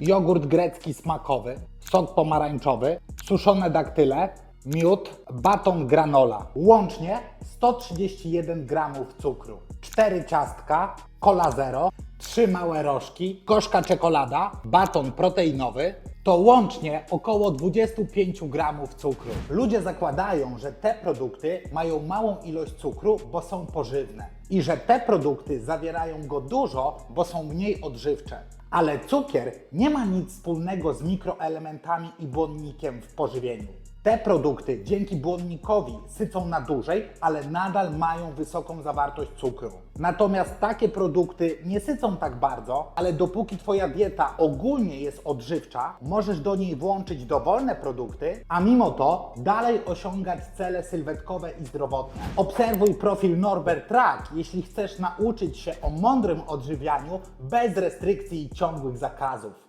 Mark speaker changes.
Speaker 1: jogurt grecki smakowy, sok pomarańczowy, suszone daktyle, miód, baton granola. Łącznie 131 gramów cukru, 4 ciastka, cola zero, 3 małe rożki, gorzka czekolada, baton proteinowy, to łącznie około 25 gramów cukru. Ludzie zakładają, że te produkty mają małą ilość cukru, bo są pożywne i że te produkty zawierają go dużo, bo są mniej odżywcze. Ale cukier nie ma nic wspólnego z mikroelementami i błonnikiem w pożywieniu. Te produkty dzięki błonnikowi sycą na dłużej, ale nadal mają wysoką zawartość cukru. Natomiast takie produkty nie sycą tak bardzo, ale dopóki Twoja dieta ogólnie jest odżywcza, możesz do niej włączyć dowolne produkty, a mimo to dalej osiągać cele sylwetkowe i zdrowotne. Obserwuj profil Norbert Track, jeśli chcesz nauczyć się o mądrym odżywianiu bez restrykcji i ciągłych zakazów.